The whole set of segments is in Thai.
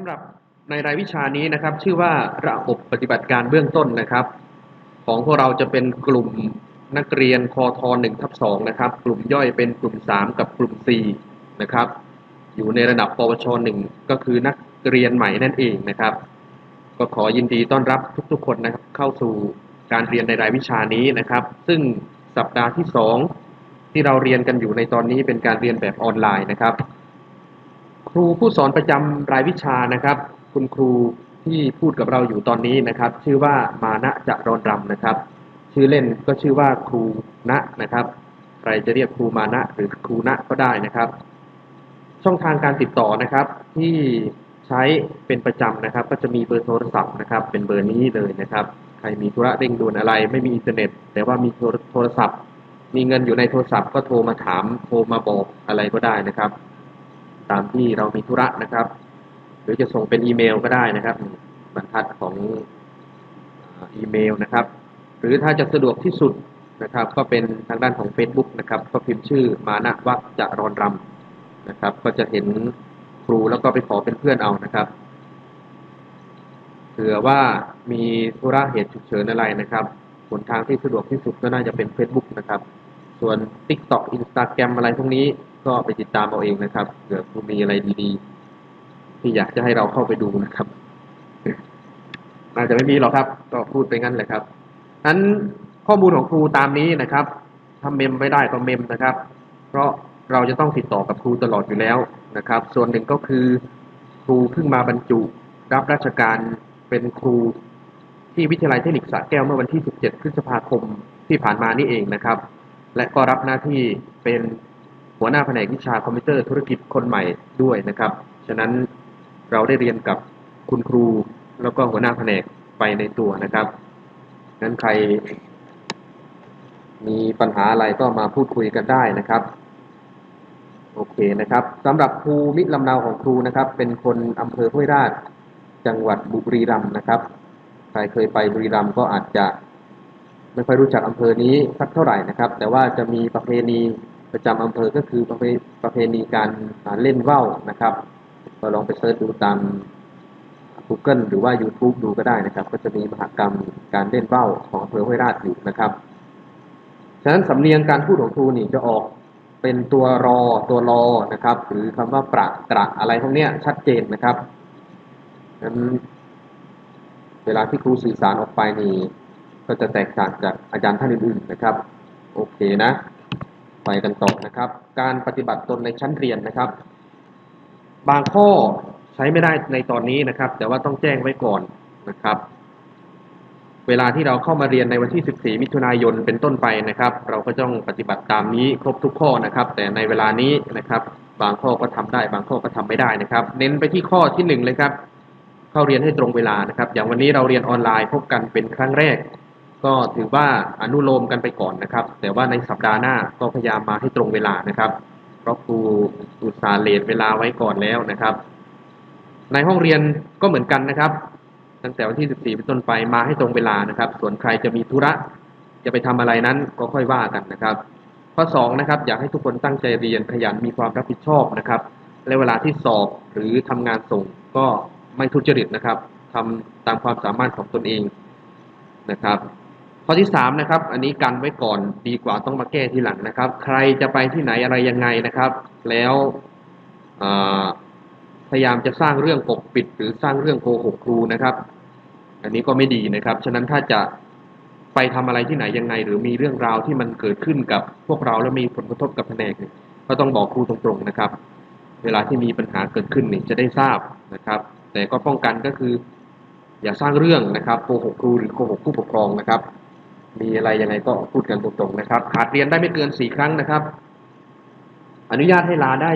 ำหรับในรายวิชานี้นะครับ ชื่อว่าระบบปฏิบัติการเบื้องต้นนะครับ ของพวกเราจะเป็นกลุ่มนักเรียนคอทหนึ่งทับสองนะครับ กลุ่มย่อยเป็นกลุ่มสามกับกลุ่มสี่นะครับ อยู่ในระดับปวชหนึ่งก็คือนักเรียนใหม่นั่นเองนะครับ ก็ขอยินดีต้อนรับทุกๆคนนะครับ เข้าสู่การเรียนในรายวิชานี้นะครับ ซึ่งสัปดาห์ที่สองที่เราเรียนกันอยู่ในตอนนี้เป็นการเรียนแบบออนไลน์นะครับ ครูผู้สอนประจำรายวิชานะครับ คุณครูที่พูดกับเราอยู่ตอนนี้นะครับ ชื่อว่ามานะจะรอนรำนะครับ ชื่อเล่นก็ชื่อว่าครูณนะครับ ใครจะเรียกครูมานะหรือครูณก็ได้นะครับ ช่องทางการติดต่อนะครับ ที่ใช้เป็นประจำนะครับ ก็จะมีเบอร์โทรศัพท์นะครับ เป็นเบอร์นี้เลยนะครับ ใครมีธุระเร่งด่วนอะไร ไม่มีอินเทอร์เน็ต แต่ว่ามีโทรศัพท์ มีเงินอยู่ในโทรศัพท์ก็โทรมาถามโทรมาบอกอะไรก็ได้นะครับ ตามที่เรามีธุระนะครับ หรือจะส่งเป็นอีเมลก็ได้นะครับ บรรทัดของอีเมลนะครับ หรือถ้าจะสะดวกที่สุดนะครับ ก็เป็นทางด้านของ Facebook นะครับ ก็พิมพ์ชื่อมานะวักจะรอนรำนะครับ ก็จะเห็นครูแล้วก็ไปขอเป็นเพื่อนเอานะครับเผื่อว่ามีธุระเหตุฉุกเฉินอะไรนะครับหนทางที่สะดวกที่สุดก็น่าจะเป็น Facebook นะครับ ส่วน TikTok Instagram อะไรพวกนี้ ก็ไปติดตามเอาเองนะครับเผื่อครูมีอะไรดีๆ ที่อยากจะให้เราเข้าไปดูนะครับน่าจะไม่มีหรอกครับ ก็พูดไปงั้นแหละครับนั้นข้อมูลของครูตามนี้นะครับถ้าเมมไม่ได้ก็เมมนะครับ เพราะเราจะต้องติดต่อกับครูตลอดอยู่แล้วนะครับ ส่วนหนึ่งก็คือครูเพิ่งมาบรรจุ รับราชการเป็นครูที่วิทยาลัยเทคนิคสระแก้วเมื่อวันที่ 17 พฤษภาคมที่ผ่านมานี่เองนะครับ และก็รับหน้าที่เป็น หัวหน้าแผนกวิชาคอมพิวเตอร์ธุรกิจคนใหม่ด้วยนะครับ ฉะนั้นเราได้เรียนกับคุณครูแล้วก็หัวหน้าแผนกไปในตัวนะครับงั้นใคร มีปัญหาอะไรก็มาพูดคุยกันได้นะครับ โอเคนะครับสำหรับครูมิลำเนาของครูนะครับ เป็นคนอำเภอห้วยราช จังหวัดบุรีรัมย์นะครับ ใครเคยไปบุรีรัมย์ก็อาจจะไม่ค่อยรู้จักอำเภอนี้สักเท่าไหร่นะครับ แต่ว่าจะมีประเพณี ประจำอำเภอก็คือประเพประเพณีการเล่นว่าวนะครับก็ลองไปเสิร์ชดูตาม Google หรือว่า YouTube ดูก็ได้นะครับ ก็จะมีมหกรรมการเล่นว่าวของอำเภอห้วยราชอยู่นะครับ ฉะนั้นสำเนียงการพูดของครูนี่จะออกเป็นตัวรอตัวรอนะครับ หรือคำว่าประตระอะไรพวกเนี้ยชัดเจนนะครับนั้นเวลาที่ครูสื่อสารออกไปนี่ก็จะแตกต่างจากอาจารย์ท่านอื่นๆนะครับ โอเคนะ ไปกันต่อนะครับ การปฏิบัติตนในชั้นเรียนนะครับ บางข้อใช้ไม่ได้ในตอนนี้นะครับ แต่ว่าต้องแจ้งไว้ก่อนนะครับ เวลาที่เราเข้ามาเรียนในวันที่ 14 มิถุนายนเป็นต้นไปนะครับ เราก็ต้องปฏิบัติตามนี้ครบทุกข้อนะครับ แต่ในเวลานี้นะครับ บางข้อก็ทำได้ บางข้อก็ทำไม่ได้นะครับ เน้นไปที่ข้อที่หนึ่งเลยครับ เข้าเรียนให้ตรงเวลานะครับ อย่างวันนี้เราเรียนออนไลน์พบกันเป็นครั้งแรก ก็ถือว่าอนุโลมกันไปก่อนนะครับ แต่ว่าในสัปดาห์หน้าก็พยายามมาให้ตรงเวลานะครับ เพราะครูอุตสาห์เลทเวลาไว้ก่อนแล้วนะครับ ในห้องเรียนก็เหมือนกันนะครับ ตั้งแต่วันที่ 14 เป็นต้นไปมาให้ตรงเวลานะครับ ส่วนใครจะมีธุระจะไปทำอะไรนั้นก็ค่อยว่ากันนะครับ ข้อ2นะครับอยากให้ทุกคนตั้งใจเรียนขยันมีความรับผิดชอบนะครับ และเวลาที่สอบหรือทำงานส่งก็ไม่ทุจริตนะครับทำตามความสามารถของตนเองนะครับ ข้อที่3นะครับ อันนี้กันไว้ก่อนดีกว่าต้องมาแก้ทีหลังนะครับ ใครจะไปที่ไหนอะไรยังไงนะครับ แล้วพยายามจะสร้างเรื่องปกปิด หรือสร้างเรื่องโกหกครูนะครับ อันนี้ก็ไม่ดีนะครับ ฉะนั้นถ้าจะไปทำอะไรที่ไหนยังไง หรือมีเรื่องราวที่มันเกิดขึ้นกับพวกเราแล้วมีผลกระทบกับแผนกก็ต้องบอกครูตรงๆนะครับ เวลาที่มีปัญหาเกิดขึ้นนี่จะได้ทราบนะครับ แต่ก็ป้องกันก็คือ อย่าสร้างเรื่องนะครับโกหกครูหรือโกหกผู้ปกครองนะครับ มีอะไรยังไงก็พูดกันตรงๆนะครับ ขาดเรียนได้ไม่เกินสี่ครั้งนะครับ อนุญาตให้ลาได้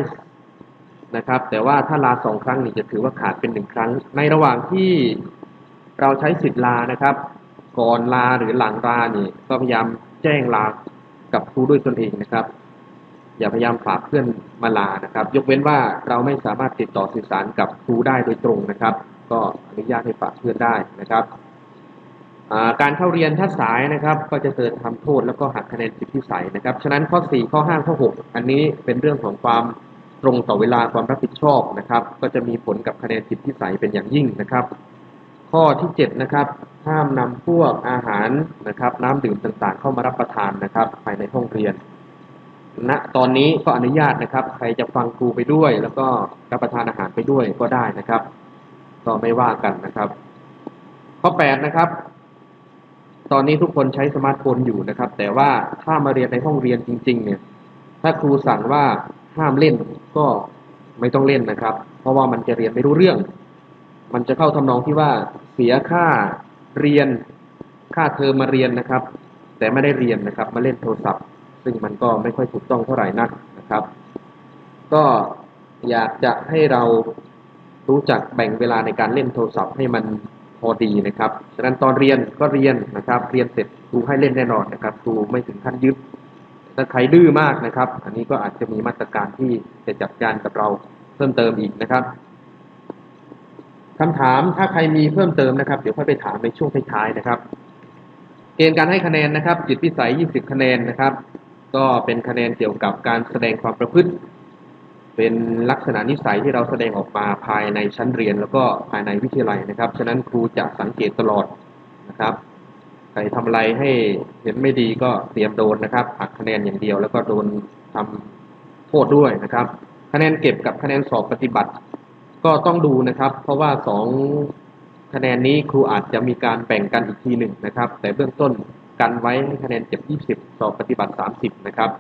นะครับ แต่ว่าถ้าลาสองครั้งนี่จะถือว่าขาดเป็นหนึ่งครั้ง ในระหว่างที่เราใช้สิทธิ์ลานะครับ ก่อนลาหรือหลังลานี่ก็พยายามแจ้งลากับครูด้วยตนเองนะครับ อย่าพยายามฝากเพื่อนมาลานะครับ ยกเว้นว่าเราไม่สามารถติดต่อสื่อสารกับครูได้โดยตรงนะครับ ก็อนุญาตให้ฝากเพื่อนได้นะครับ การเข้าเรียนถ้าสายนะครับ ก็จะเกิดทำโทษแล้วก็หักคะแนนสิทธิสัยนะครับ ฉะนั้นข้อ 4 ข้อ 5 ข้อ 6 อันนี้เป็นเรื่องของความตรงต่อเวลาความรับผิดชอบนะครับ ก็จะมีผลกับคะแนนจิตพิสัยเป็นอย่างยิ่งนะครับ ข้อที่ 7 นะครับ ห้ามนำพวกอาหารนะครับ น้ำดื่มต่างๆ เข้ามารับประทานนะครับภายในห้องเรียนณตอนนี้ก็อนุญาตนะครับ ใครจะฟังครูไปด้วย แล้วก็รับประทานอาหารไปด้วยก็ได้นะครับ ก็ไม่ว่ากันนะครับ ข้อ 8 นะครับ ตอนนี้ทุกคนใช้สมาร์ทโฟนอยู่นะครับ แต่ว่าถ้ามาเรียนในห้องเรียนจริง ๆ เนี่ย ถ้าครูสั่งว่าห้ามเล่นก็ไม่ต้องเล่นนะครับ เพราะว่ามันจะเรียนไม่รู้เรื่อง มันจะเข้าทำนองที่ว่าเสียค่าเรียนค่าเทอมมาเรียนนะครับ แต่ไม่ได้เรียนนะครับ มาเล่นโทรศัพท์ ซึ่งมันก็ไม่ค่อยถูกต้องเท่าไหร่นักนะครับ ก็อยากจะให้เรารู้จักแบ่งเวลาในการเล่นโทรศัพท์ให้มัน พอดีนะครับ ฉะนั้นตอนเรียนก็เรียนนะครับ เรียนเสร็จครูให้เล่นแน่นอนนะครับครูไม่ถึงขั้นยึด ถ้าใครดื้อมากนะครับ อันนี้ก็อาจจะมีมาตรการที่จะจัดการกับเราเพิ่มเติมอีกนะครับคำถามถ้าใครมีเพิ่มเติมนะครับ เดี๋ยวค่อยไปถามในช่วงท้ายๆนะครับ เกณฑ์การให้คะแนนนะครับ จิตพิสัย 20 คะแนนนะครับ ก็เป็นคะแนนเกี่ยวกับการแสดงความประพฤติ เป็นลักษณะนิสัยที่เราแสดงออกมาภายในชั้นเรียนแล้วก็ภายในวิทยาลัยนะครับ ฉะนั้นครูจะสังเกตตลอดนะครับใครทำอะไรให้เห็นไม่ดีก็เตรียมโดนนะครับหักคะแนนอย่างเดียว แล้วก็โดนทำโทษด้วยนะครับ คะแนนเก็บกับคะแนนสอบปฏิบัติ ก็ต้องดูนะครับ เพราะว่าสองคะแนนนี้ครูอาจจะมีการแบ่งกันอีกทีหนึ่งนะครับ แต่เบื้องต้นกันไว้ให้คะแนนเก็บ 20 สอบปฏิบัติ 30 นะครับ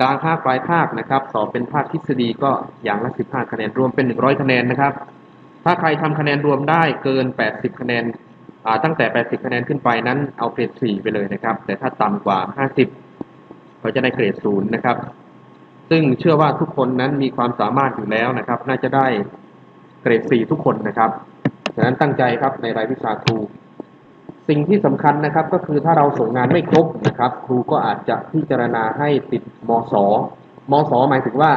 กลางภาคปลายภาคนะครับ สอบเป็นภาคทฤษฎีก็อย่างละ15 คะแนนรวมเป็น 100 คะแนนนะครับ ถ้าใครทำคะแนนรวมได้เกิน 80 คะแนนตั้งแต่ 80 คะแนนขึ้นไปนั้นเอาเกรด 4 ไปเลยนะครับ แต่ถ้าต่ำกว่า 50ก็จะได้เกรด 0 นะครับ ซึ่งเชื่อว่าทุกคนนั้นมีความสามารถอยู่แล้วนะครับ น่าจะได้เกรด 4 ทุกคนนะครับ ฉะนั้นตั้งใจครับในรายวิชาครู สิ่งที่สำคัญนะครับก็คือถ้าเราส่งงานไม่ครบนะครับ ครูก็อาจจะพิจารณาให้ติดมสมสหมายถึงว่า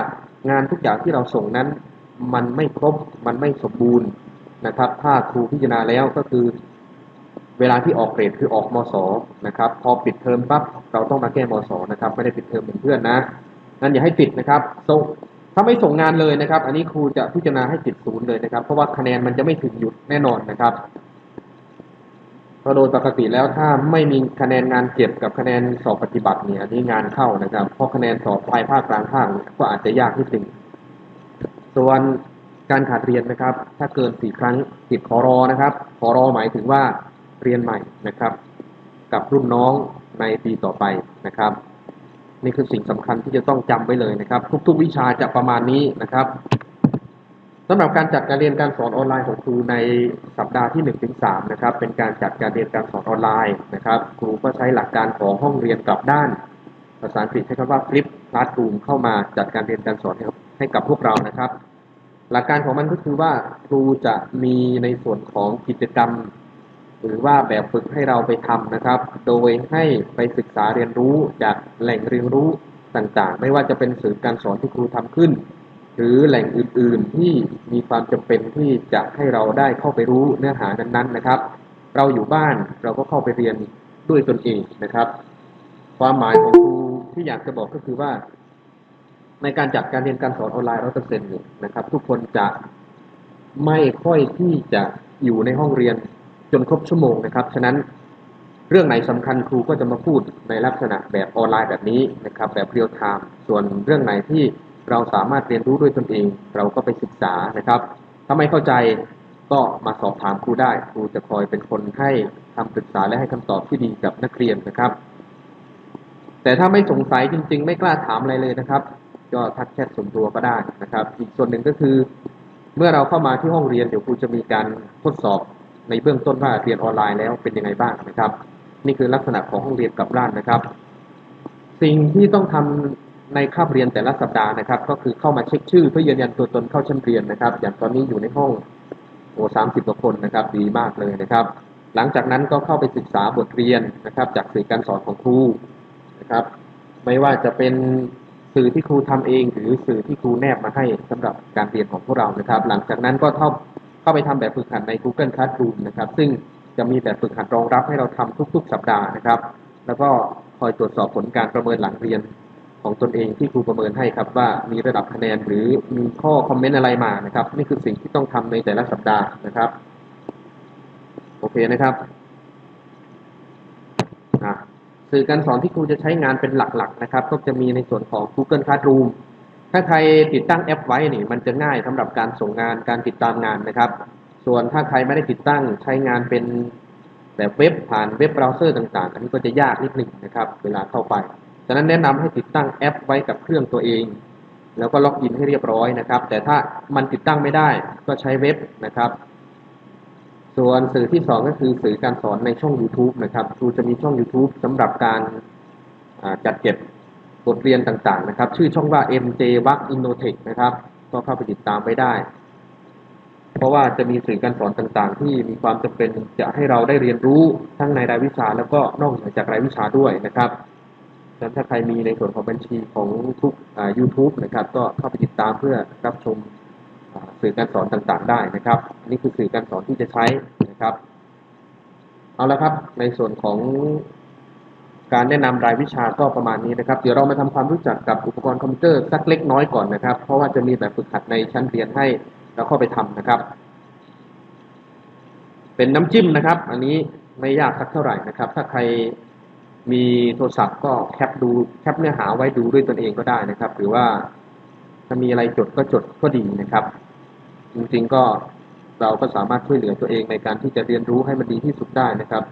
งานทุกอย่างที่เราส่งนั้น มันไม่ครบมันไม่สมบูรณ์นะครับ ถ้าครูพิจารณาแล้วก็คือ เวลาที่ออกเกรดคือออกมสนะครับ พอปิดเทอมปั๊บเราต้องมาแก้มสนะครับไม่ได้ปิดเทอมเหมือนเพื่อนนะนั่นอย่าให้ติดนะครับส่งถ้าไม่ส่งงานเลยนะครับ อันนี้ครูจะพิจารณาให้ติดศูนย์เลยนะครับ เพราะว่าคะแนนมันจะไม่ถึงหยุดแน่นอนนะครับ เพราะโดยปกติแล้วถ้าไม่มีคะแนนงานเก็บกับคะแนนสอบปฏิบัติเนี่ยนนี้งานเข้านะครับ เพราะคะแนนสอบปลายภาคกลางภาคก็อาจจะยากที่สุดส่วนการขาดเรียนนะครับ ถ้าเกินสี่ครั้งติดขอรอนะครับขอรอหมายถึงว่าเรียนใหม่นะครับ กับรุ่นน้องในปีต่อไปนะครับ นี่คือสิ่งสำคัญที่จะต้องจำไว้เลยนะครับ ทุกๆวิชาจะประมาณนี้นะครับ สำหรับการจัดการเรียนการสอนออนไลน์ของครูในสัปดาห์ที่1นถึงนะครับ เป็นการจัดการเรียนการสอนออนไลน์นะครับ ครูก็ใช้หลักการของห้องเรียนกลับด้าน ภาษาอังกฤษใช้คำว่า flip classroom เข้ามาจัดการเรียนการสอนให้ใหกับพวกเรานะครับ หลักการของมันก็คือว่าครูจะมีในส่วนของกิจกรรม หรือว่าแบบฝึกให้เราไปทำนะครับ โดยให้ไปศึกษาเรียนรู้จากแหล่งเรียนรู้ต่างๆ ไม่ว่าจะเป็นสื่อการสอนที่ครูทำขึ้น รือแหล่งอื่นๆที่มีความจำเป็นที่จะให้เราได้เข้าไปรู้เนื้อหานั้นๆนะครับ เราอยู่บ้านเราก็เข้าไปเรียนด้วยตนเองนะครับ ความหมายของครูที่อยากจะบอกก็คือว่า ในการจัดการเรียนการสอนออนไลน์ร้อยเปอร์เซ็นต์นะครับ ทุกคนจะไม่ค่อยที่จะอยู่ในห้องเรียนจนครบชั่วโมงนะครับ ฉะนั้นเรื่องไหนสำคัญครูก็จะมาพูดในลักษณะแบบออนไลน์แบบนี้นะครับ แบบเรียลไทม์ส่วนเรื่องไหนที่ เราสามารถเรียนรู้ด้วยตนเอง เราก็ไปศึกษานะครับ ถ้าไม่เข้าใจก็มาสอบถามครูได้ ครูจะคอยเป็นคนให้คำปรึกษาและให้คำตอบที่ดีกับนักเรียนนะครับ แต่ถ้าไม่สงสัยจริง ๆ ไม่กล้าถามอะไรเลยนะครับ ก็ทักแชทส่วนตัวก็ได้นะครับ อีกส่วนหนึ่งก็คือ เมื่อเราเข้ามาที่ห้องเรียนเดี๋ยวครูจะมีการทดสอบในเบื้องต้นว่าเรียนออนไลน์แล้วเป็นยังไงบ้างนะครับ นี่คือลักษณะของห้องเรียนกลับร้านนะครับ สิ่งที่ต้องทำ ในคาบเรียนแต่ละสัปดาห์นะครับ ก็คือเข้ามาเช็คชื่อเพื่อยืนยันตัวตนเข้าชั้นเรียนนะครับ อย่างตอนนี้อยู่ในห้องโอ้สามสิบกว่าคนนะครับ ดีมากเลยนะครับ หลังจากนั้นก็เข้าไปศึกษาบทเรียนนะครับ จากสื่อการสอนของครูนะครับ ไม่ว่าจะเป็นสื่อที่ครูทำเอง หรือสื่อที่ครูแนบมาให้สำหรับการเรียนของพวกเรานะครับ หลังจากนั้นก็เข้าเข้าไปทำแบบฝึกหัดใน Google Classroom นะครับ ซึ่งจะมีแบบฝึกหัดรองรับให้เราทำทุก ๆ สัปดาห์นะครับ แล้วก็คอยตรวจสอบผลการประเมินหลังเรียน ของตนเองที่ครูประเมินให้ครับว่ามีระดับคะแนนหรือมีข้อคอมเมนต์อะไรมานะครับ นี่คือสิ่งที่ต้องทำในแต่ละสัปดาห์นะครับ โอเคนะครับสื่อการสอนที่ครูจะใช้งานเป็นหลักๆนะครับ ก็จะมีในส่วนของ Google Classroom ถ้าใครติดตั้งแอปไว้นี่มันจะง่ายสำหรับการส่งงานการติดตามงานนะครับ ส่วนถ้าใครไม่ได้ติดตั้งใช้งานเป็นแบบเว็บผ่านเว็บเบราว์เซอร์ต่างๆ อันนี้ก็จะยากนิดหนึ่งนะครับ เวลาเข้าไปะนั้นแนะนำให้ติดตั้งแอปไว้กับเครื่องตัวเอง แล้วก็ล็อกอินให้เรียบร้อยนะครับ แต่ถ้ามันติดตั้งไม่ได้ก็ใช้เว็บนะครับ ส่วนสื่อที่สองก็คือสื่อการสอนในช่อง YouTube นะครับครูจะมีช่อง YouTube สำหรับการจัดเก็บบทเรียนต่างๆนะครับ ชื่อช่องว่า MJ w a k Innotech นะครับก็เข้าไปติดตามไปได้ เพราะว่าจะมีสื่อการสอนต่างๆ ที่มีความจำเป็นจะให้เราได้เรียนรู้ทั้งในรายวิชาแล้วก็นอกเหนือจากรายวิชาด้วยนะครับ นั้นถ้าใครมีในส่วนของบัญชีของทุกอ่า YouTube นะครับ ก็เข้าไปติดตามเพื่อรับชมสื่อการสอนต่างๆ ได้นะครับ อันนี้คือสื่อการสอนที่จะใช้นะครับ เอาละครับ ในส่วนของการแนะนำรายวิชาก็ประมาณนี้นะครับ เดี๋ยวเรามาทำความรู้จักกับอุปกรณ์คอมพิวเตอร์สักเล็กน้อยก่อนนะครับ เพราะว่าจะมีแบบฝึกหัดในชั้นเรียนให้เราเข้าไปทำนะครับ เป็นน้ำจิ้มนะครับ อันนี้ไม่ยากสักเท่าไหร่นะครับ ถ้าใคร มีโทรศัพท์ก็แคปดูแคปเนื้อหาไว้ดูด้วยตนเองก็ได้นะครับ หรือว่าถ้ามีอะไรจดก็จดก็ดีนะครับ จริงๆก็เราก็สามารถช่วยเหลือตัวเองในการที่จะเรียนรู้ให้มันดีที่สุดได้นะครับ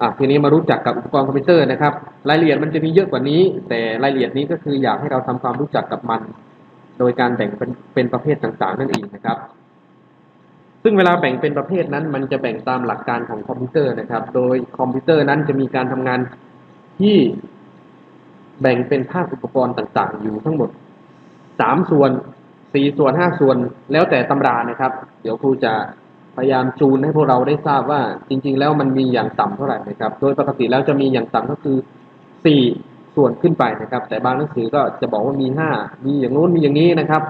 อะทีนี้มารู้จักกับอุปกรณ์คอมพิวเตอร์นะครับ รายละเอียดมันจะมีเยอะกว่านี้ แต่รายละเอียดนี้ก็คืออยากให้เราทำความรู้จักกับมัน โดยการแบ่งเป็นเป็นประเภทต่างๆนั่นเองนะครับ ซึ่งเวลาแบ่งเป็นประเภทนั้น มันจะแบ่งตามหลักการของคอมพิวเตอร์นะครับ โดยคอมพิวเตอร์นั้นจะมีการทำงานที่แบ่งเป็นภาคอุปกรณ์ต่างๆ อยู่ทั้งหมดสามส่วนสี่ส่วนห้าส่วนแล้วแต่ตำรานะครับ เดี๋ยวครูจะพยายามจูนให้พวกเราได้ทราบว่าจริง ๆ แล้วมันมีอย่างต่ำเท่าไหร่นะครับ โดยปกติแล้วจะมีอย่างต่ำก็คือสี่ส่วนขึ้นไปนะครับ แต่บางหนังสือก็จะบอกว่ามีห้ามีอย่างโน้นมีอย่างนี้นะครับ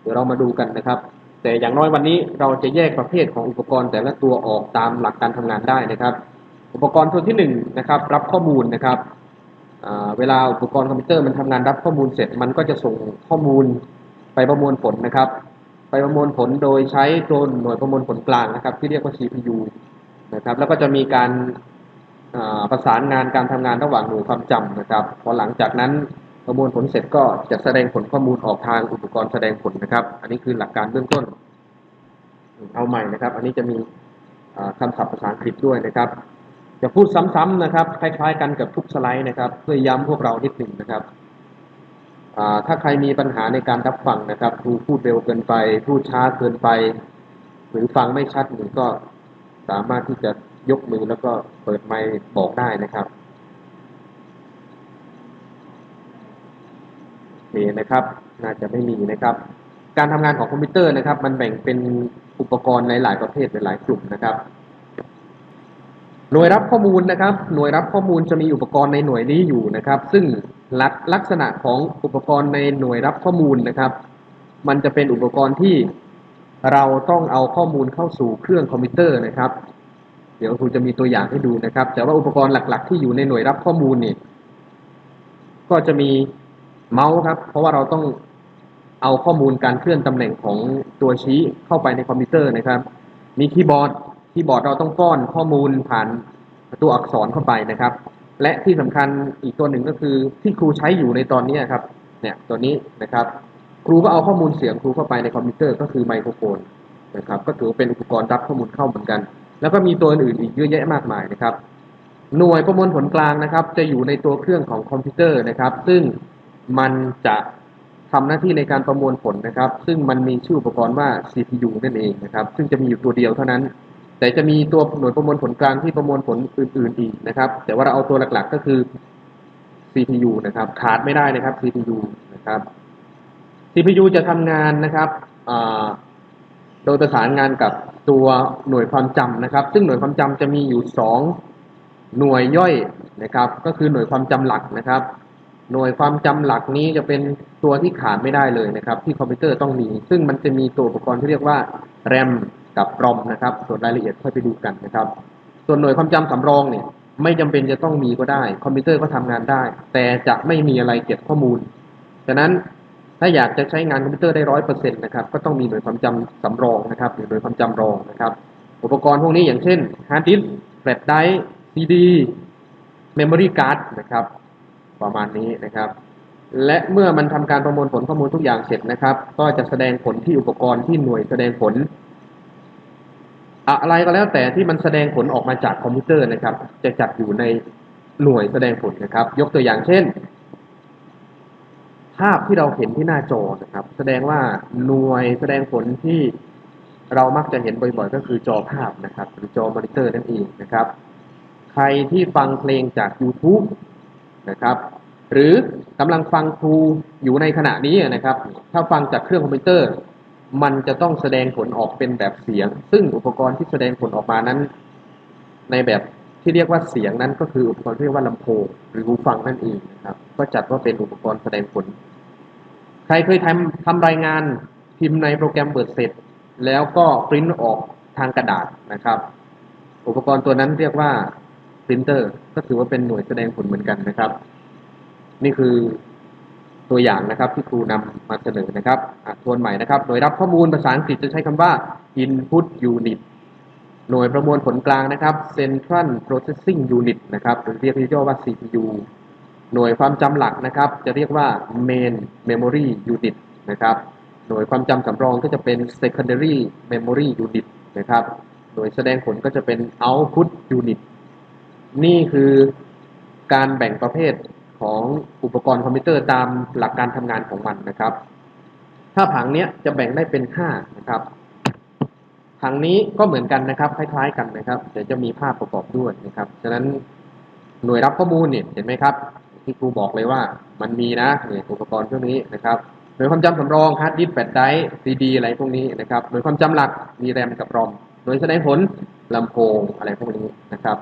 เดี๋ยวเรามาดูกันนะครับ แต่อย่างน้อยวันนี้เราจะแยกประเภทของอุปกรณ์แต่ละตัวออกตามหลักการทำงานได้นะครับ อุปกรณ์ตัวที่หนึ่งนะครับรับข้อมูลนะครับเวลาอุปกรณ์คอมพิวเตอร์มันทำงานรับข้อมูลเสร็จมันก็จะส่งข้อมูลไปประมวลผลนะครับ ไปประมวลผลโดยใช้ตัวหน่วยประมวลผลกลางนะครับ ที่เรียกว่า CPU นะครับแล้วก็จะมีการประสานงานการทำงานระหว่างหน่วยความจำนะครับ พอหลังจากนั้น ประมวลผลเสร็จก็จะแสดงผลข้อมูลออกทางอุปกรณ์แสดงผลนะครับ อันนี้คือหลักการเบื้องต้น เอาใหม่นะครับ อันนี้จะมีอ่าคำศัพท์ภาษาอังกฤษด้วยนะครับจะพูดซ้ำๆนะครับคล้ายๆกันกับทุกสไลด์นะครับ เพื่อย้ำพวกเรานิดหนึ่งนะครับถ้าใครมีปัญหาในการรับฟังนะครับครูพูดเร็วเกินไป พูดช้าเกินไป หรือฟังไม่ชัดหรือก็สามารถที่จะยกมือแล้วก็เปิดไมค์บอกได้นะครับ โอเค นะครับ น่าจะไม่มีนะครับ การทำงานของคอมพิวเตอร์นะครับ มันแบ่งเป็นอุปกรณ์หลาย ๆ ประเภทหลายๆกลุ่มนะครับ หน่วยรับข้อมูลนะครับ หน่วยรับข้อมูลจะมีอุปกรณ์ในหน่วยนี้อยู่นะครับ ซึ่งลักลักษณะของอุปกรณ์ในหน่วยรับข้อมูลนะครับ มันจะเป็นอุปกรณ์ที่เราต้องเอาข้อมูลเข้าสู่เครื่องคอมพิวเตอร์นะครับ เดี๋ยวครูจะมีตัวอย่างให้ดูนะครับ แต่ว่าอุปกรณ์หลัก ๆ ที่อยู่ในหน่วยรับข้อมูลเนี่ยก็จะมี เมาส์ครับ เพราะว่าเราต้องเอาข้อมูลการเคลื่อนตำแหน่งของตัวชี้เข้าไปในคอมพิวเตอร์นะครับ มีคีย์บอร์ด คีย์บอร์ดเราต้องป้อนข้อมูลผ่านตัวอักษรเข้าไปนะครับ และที่สำคัญอีกตัวหนึ่งก็คือที่ครูใช้อยู่ในตอนนี้ครับ เนี่ยตัวนี้นะครับ ครูก็เอาข้อมูลเสียงครูเข้าไปในคอมพิวเตอร์ก็คือไมโครโฟนนะครับ ก็ถือเป็นอุปกรณ์รับข้อมูลเข้าเหมือนกัน แล้วก็มีตัวอื่นอีกเยอะแยะมากมายนะครับ หน่วยประมวลผลกลางนะครับ จะอยู่ในตัวเครื่องของคอมพิวเตอร์นะครับ ซึ่ง มันจะทำหน้าที่ในการประมวลผลนะครับ ซึ่งมันมีชื่ออุปกรณ์ว่า CPU นั่นเองนะครับ ซึ่งจะมีอยู่ตัวเดียวเท่านั้น แต่จะมีตัวหน่วยประมวลผลกลางที่ประมวลผลอื่น ๆ อีกนะครับ แต่ว่าเราเอาตัวหลักๆก็คือ CPU นะครับ ขาดไม่ได้นะครับ CPU นะครับ CPU จะทำงานนะครับโดยประสานงานกับตัวหน่วยความจำนะครับ ซึ่งหน่วยความจำจะมีอยู่สองหน่วยย่อยนะครับ ก็คือหน่วยความจำหลักนะครับ หน่วยความจำหลักนี้จะเป็นตัวที่ขาดไม่ได้เลยนะครับ ที่คอมพิวเตอร์ต้องมี ซึ่งมันจะมีตัวอุปกรณ์ที่เรียกว่า RAM กับ ROM นะครับ ส่วนรายละเอียดค่อยไปดูกันนะครับ ส่วนหน่วยความจำสำรองเนี่ยไม่จำเป็นจะต้องมีก็ได้ คอมพิวเตอร์ก็ทำงานได้ แต่จะไม่มีอะไรเก็บข้อมูลฉะนั้นถ้าอยากจะใช้งานคอมพิวเตอร์ได้ร้อยเปอร์เซ็นต์นะครับก็ต้องมีหน่วยความจำสำรองนะครับหรือหน่วยความจำรองนะครับ อุปกรณ์พวกนี้อย่างเช่นฮาร์ดดิสก์แฟลชไดร์ซีดีเมมโมรี่การ์ดนะครับ ประมาณนี้นะครับ และเมื่อมันทำการประมวลผลข้อมูลทุกอย่างเสร็จนะครับ ก็จะแสดงผลที่อุปกรณ์ที่หน่วยแสดงผล อะไรก็แล้วแต่ที่มันแสดงผลออกมาจากคอมพิวเตอร์นะครับ จะจัดอยู่ในหน่วยแสดงผลนะครับ ยกตัวอย่างเช่น ภาพที่เราเห็นที่หน้าจอนะครับ แสดงว่าหน่วยแสดงผลที่เรามักจะเห็นบ่อยๆ ก็คือจอภาพนะครับ หรือจอมอนิเตอร์นั่นเองนะครับ ใครที่ฟังเพลงจาก YouTube นะครับหรือกำลังฟังครูอยู่ในขณะนี้นะครับ ถ้าฟังจากเครื่องคอมพิวเตอร์ มันจะต้องแสดงผลออกเป็นแบบเสียง ซึ่งอุปกรณ์ที่แสดงผลออกมานั้น ในแบบที่เรียกว่าเสียงนั้นก็คืออุปกรณ์ที่เรียกว่าลำโพงหรือหูฟังนั่นเองนะครับ ก็จัดว่าเป็นอุปกรณ์แสดงผล ใครเคยทำทำรายงานพิมพ์ในโปรแกรมเบิร์ดเสร็จ แล้วก็ปริ้นออกทางกระดาษนะครับ อุปกรณ์ตัวนั้นเรียกว่า ปรินเตอร์ก็ถือว่าเป็นหน่วยแสดงผลเหมือนกันนะครับ นี่คือตัวอย่างนะครับที่ครูนำมาเสนอนะครับทวนใหม่นะครับ หน่วยรับข้อมูลภาษาอังกฤษจะใช้คำว่า input unit หน่วยประมวลผลกลางนะครับ central processing unit นะครับหรือเรียกย่อว่า CPU หน่วยความจำหลักนะครับ จะเรียกว่า main memory unit นะครับหน่วยความจำสำรองก็จะเป็น secondary memory unit นะครับ หน่วยแสดงผลก็จะเป็น output unit นี่คือการแบ่งประเภทของอุปกรณ์คอมพิวเตอร์ตามหลักการทำงานของมันนะครับ ถ้าผังเนี้ยจะแบ่งได้เป็น5นะครับผังนี้ก็เหมือนกันนะครับ คล้ายๆกันนะครับเดี๋ยวจะมีภาพประกอบด้วยนะครับฉะนั้นหน่วยรับข้อมูลเนี่ยเห็นไหมครับ ที่ครูบอกเลยว่ามันมีนะเนี่ยอุปกรณ์พวกนี้นะครับหน่วยความจำสำรองฮาร์ดดิสก์แบตไดร์ซีดีอะไรพวกนี้นะครับหน่วยความจำหลักมีแรมกับรอมหน่วยแสดงผลลำโพงอะไรพวกนี้นะครับ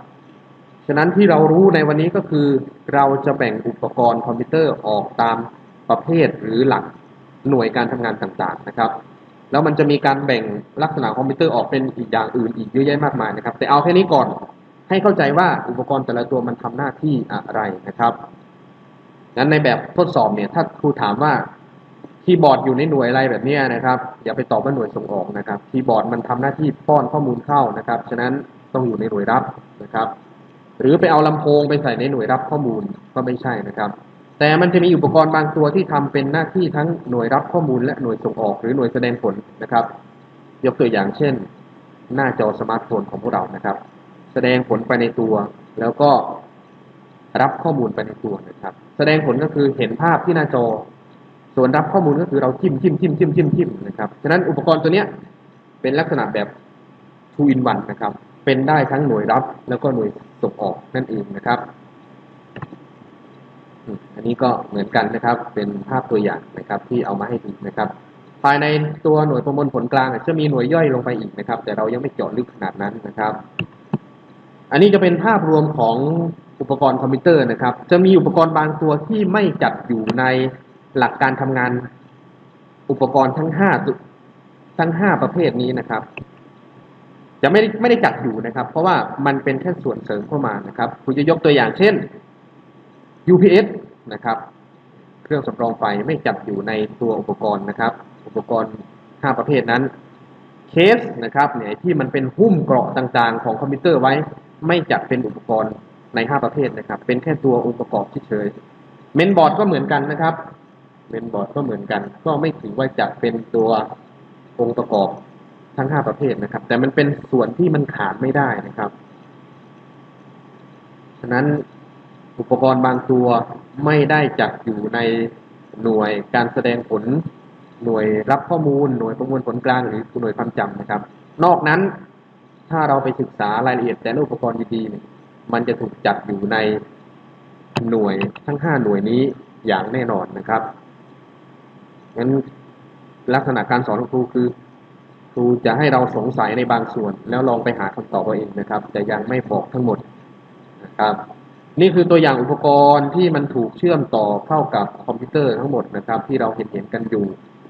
ฉะนั้นที่เรารู้ในวันนี้ก็คือ เราจะแบ่งอุปกรณ์คอมพิวเตอร์ออกตามประเภทหรือหลักหน่วยการทำงานต่างๆนะครับ แล้วมันจะมีการแบ่งลักษณะคอมพิวเตอร์ออกเป็นอีกอย่างอื่นอีกเยอะแยะมากมายนะครับ แต่เอาแค่นี้ก่อนให้เข้าใจว่าอุปกรณ์แต่ละตัวมันทำหน้าที่อะไรนะครับงั้นในแบบทดสอบเนี่ยถ้าครูถามว่าคีย์บอร์ดอยู่ในหน่วยอะไรแบบนี้นะครับ อย่าไปตอบว่าหน่วยส่งออกนะครับคีย์บอร์ดมันทำหน้าที่ป้อนข้อมูลเข้านะครับ ฉะนั้นต้องอยู่ในหน่วยรับนะครับ หรือไปเอาลำโพงไปใส่ในหน่วยรับข้อมูลก็ไม่ใช่นะครับ แต่มันจะมีอุปกรณ์บางตัวที่ทำเป็นหน้าที่ทั้งหน่วยรับข้อมูลและหน่วยส่งออก หรือหน่วยแสดงผลนะครับ ยกตัวอย่างเช่น หน้าจอสมาร์ทโฟนของพวกเรานะครับ แสดงผลไปในตัว แล้วก็รับข้อมูลไปในตัวนะครับ แสดงผลก็คือเห็นภาพที่หน้าจอ ส่วนรับข้อมูลก็คือเราจิ้มจิ้มจิ้มจิ้มจิ้มจิ้มนะครับฉะนั้นอุปกรณ์ตัวเนี้ยเป็นลักษณะแบบ two in one นะครับ เป็นได้ทั้งหน่วยรับ แล้วก็หน่วยส่งออกนั่นเองนะครับ อันนี้ก็เหมือนกันนะครับ เป็นภาพตัวอย่างนะครับที่เอามาให้ดูนะครับ ภายในตัวหน่วยประมวลผลกลางจะมีหน่วยย่อยลงไปอีกนะครับ แต่เรายังไม่เจาะลึกขนาดนั้นนะครับ อันนี้จะเป็นภาพรวมของอุปกรณ์คอมพิวเตอร์นะครับ จะมีอุปกรณ์บางตัวที่ไม่จัดอยู่ในหลักการทำงานอุปกรณ์ทั้งห้าทั้งห้าประเภทนี้นะครับ จะไม่ได้ไม่ได้จัดอยู่นะครับ เพราะว่ามันเป็นแค่ส่วนเสริมเข้ามานะครับคุณจะยกตัวอย่างเช่น UPS นะครับ เครื่องสำรองไฟไม่จัดอยู่ในตัวอุปกรณ์นะครับ อุปกรณ์ 5 ประเภทนั้นเคสนะครับเนี่ยที่มันเป็นหุ้มเกราะต่างๆ ของคอมพิวเตอร์ไว้ไม่จัดเป็นอุปกรณ์ใน 5 ประเภทนะครับ เป็นแค่ตัวองค์ประกอบเฉยเมนบอร์ดก็เหมือนกันนะครับ เมนบอร์ดก็เหมือนกัน ก็ไม่ถือว่าจะเป็นตัวองค์ประกอบ ทั้ง 5 ประเภทนะครับ แต่มันเป็นส่วนที่มันขาดไม่ได้นะครับ ฉะนั้นอุปกรณ์บางตัวไม่ได้จัดอยู่ในหน่วยการแสดงผล หน่วยรับข้อมูล หน่วยประมวลผลกลางหรือหน่วยความจำนะครับ นอกนั้นถ้าเราไปศึกษารายละเอียดแต่ละอุปกรณ์ดีๆมันจะถูกจัดอยู่ในหน่วยทั้งห้าหน่วยนี้อย่างแน่นอนนะครับงั้นลักษณะการสอนของครูคือ ครูจะให้เราสงสัยในบางส่วน แล้วลองไปหาคำตอบเอาเองนะครับ แต่ยังไม่บอกทั้งหมดนะครับ นี่คือตัวอย่างอุปกรณ์ที่มันถูกเชื่อมต่อเข้ากับคอมพิวเตอร์ทั้งหมดนะครับ ที่เราเห็นเห็นกันอยู่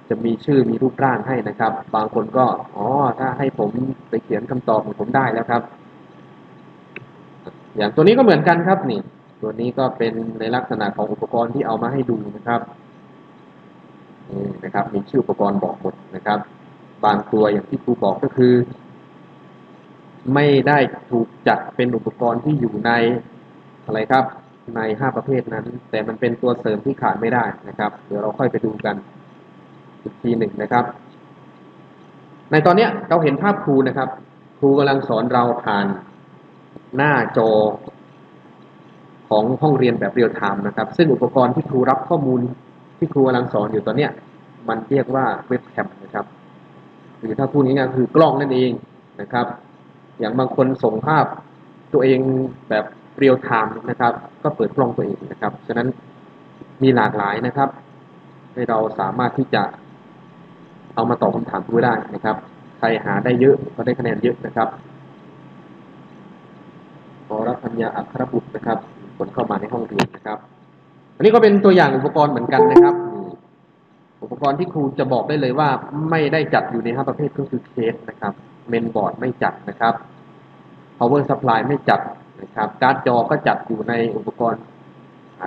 จะมีชื่อมีรูปร่างให้นะครับ บางคนก็อ๋อถ้าให้ผมไปเขียนคำตอบผมได้แล้วครับ อย่างตัวนี้ก็เหมือนกันครับนี่ ตัวนี้ก็เป็นในลักษณะของอุปกรณ์ที่เอามาให้ดูนะครับนี่นะครับ มีชื่ออุปกรณ์บอกหมดนะครับ บางตัวอย่างที่ครูบอกก็คือ ไม่ได้ถูกจัดเป็นอุปกรณ์ที่อยู่ในอะไรครับในห้าประเภทนั้น แต่มันเป็นตัวเสริมที่ขาดไม่ได้นะครับ เดี๋ยวเราค่อยไปดูกันอีกทีหนึ่งนะครับ ในตอนนี้เราเห็นภาพครูนะครับ ครูกำลังสอนเราผ่านหน้าจอของห้องเรียนแบบเรียลไทม์นะครับ ซึ่งอุปกรณ์ที่ครูรับข้อมูลที่ครูกำลังสอนอยู่ตอนเนี้ยมันเรียกว่าเว็บแคมนะครับ รือถ้าพูดง่ายๆคือกล้องนั่นเองนะครับ อย่างบางคนส่งภาพตัวเองแบบเรียลไทม์นะครับ ก็เปิดกล้องตัวเองนะครับ ฉะนั้นมีหลากหลายนะครับ ให้เราสามารถที่จะเอามาตอบคำถามครูได้นะครับใครหาได้เยอะก็ได้คะแนนเยอะนะครับขอรับธัญญาอัครบุตรนะครับผลเข้ามาในห้องเรียนนะครับ อันนี้ก็เป็นตัวอย่างอุปกรณ์เหมือนกันนะครับ อุปกรณ์ที่ครูจะบอกได้เลยว่าไม่ได้จัดอยู่ในห้าประเภทก็คือเคสนะครับเมนบอร์ดไม่จัดนะครับ power supply ไม่จัดนะครับ การ์ดจอก็จัดอยู่ในอุปกรณ์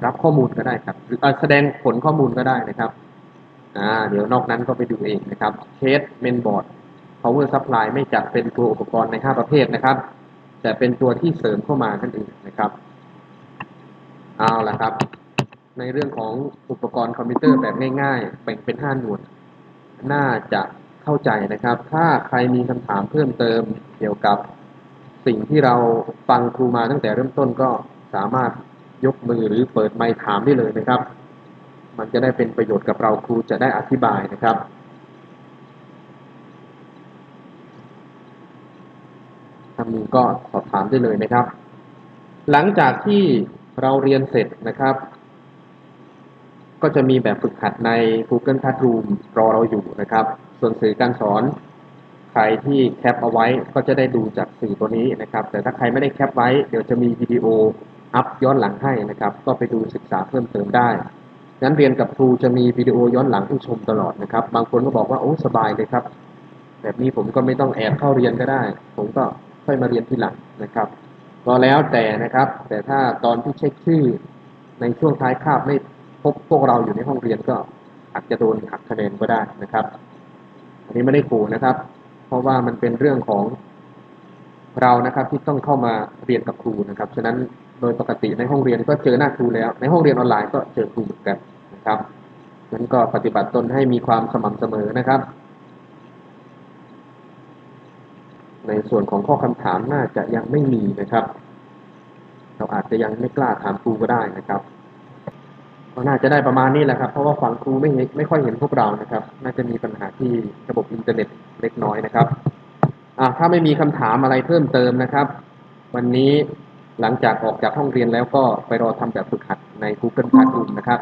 รับข้อมูลก็ได้ครับหรือแสดงผลข้อมูลก็ได้นะครับอ่าเดี๋ยวนอกนั้นก็ไปดูเองนะครับเคสเมนบอร์ด power supply ไม่จัดเป็นตัวอุปกรณ์ในห้าประเภทนะครับ แต่เป็นตัวที่เสริมเข้ามานั่นเองนะครับ เอาละครับ ในเรื่องของอุปกรณ์คอมพิวเตอร์แบบง่ายๆ แบ่งเป็นห้าหน่วย น่าจะเข้าใจนะครับ ถ้าใครมีคำถามเพิ่มเติมเกี่ยวกับสิ่งที่เราฟังครูมาตั้งแต่เริ่มต้นก็สามารถยกมือหรือเปิดไมค์ถามได้เลยนะครับ มันจะได้เป็นประโยชน์กับเราครูจะได้อธิบายนะครับถ้ามีก็สอบถามได้เลยนะครับ หลังจากที่เราเรียนเสร็จนะครับ ก็จะมีแบบฝึกหัดใน Google Classroom รอเราอยู่นะครับ ส่วนสื่อการสอน ใครที่แคปเอาไว้ก็จะได้ดูจากสื่อตัวนี้นะครับ แต่ถ้าใครไม่ได้แคปไว้ เดี๋ยวจะมีวิดีโออัพย้อนหลังให้นะครับ ก็ไปดูศึกษาเพิ่มเติมได้งั้นเรียนกับครูจะมีวิดีโอย้อนหลังให้ชมตลอดนะครับ บางคนก็บอกว่าโอ้สบายเลยครับ แบบนี้ผมก็ไม่ต้องแอบเข้าเรียนก็ได้ ผมก็ค่อยมาเรียนทีหลังนะครับก็แล้วแต่นะครับ แต่ถ้าตอนที่เช็คชื่อในช่วงท้ายคาบไม่ บพวกเราอยู่ในห้องเรียนก็อาจจะโดนหักคะแนนก็ได้นะครับ อันนี้ไม่ได้ขู่นะครับ เพราะว่ามันเป็นเรื่องของเรานะครับที่ต้องเข้ามาเรียนกับครูนะครับ ฉะนั้นโดยปกติในห้องเรียนก็เจอหน้าครูแล้ว ในห้องเรียนออนไลน์ก็เจอครูเหมือนกันนะครับนั้นก็ปฏิบัติตนให้มีความสม่ำเสมอนะครับ ในส่วนของข้อคำถามน่าจะยังไม่มีนะครับ เราอาจจะยังไม่กล้าถามครูก็ได้นะครับ ก็น่าจะได้ประมาณนี้แหละครับ เพราะว่าฝั่งครูไม่ไม่ค่อยเห็นพวกเรานะครับ น่าจะมีปัญหาที่ระบบอินเทอร์เน็ตเล็กน้อยนะครับอ่าถ้าไม่มีคำถามอะไรเพิ่มเติมนะครับ วันนี้หลังจากออกจากห้องเรียนแล้วก็ไปรอทำแบบฝึกหัดใน Google Classroom นะครับ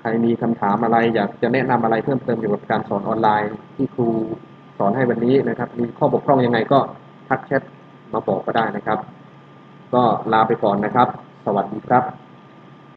ใครมีคำถามอะไรอยากจะแนะนำอะไรเพิ่มเติมเกี่ยวกับการสอนออนไลน์ ที่ครูสอนให้วันนี้นะครับ มีข้อบกพร่องยังไงก็ทักแชทมาบอกก็ได้นะครับ ก็ลาไปก่อนนะครับ สวัสดีครับ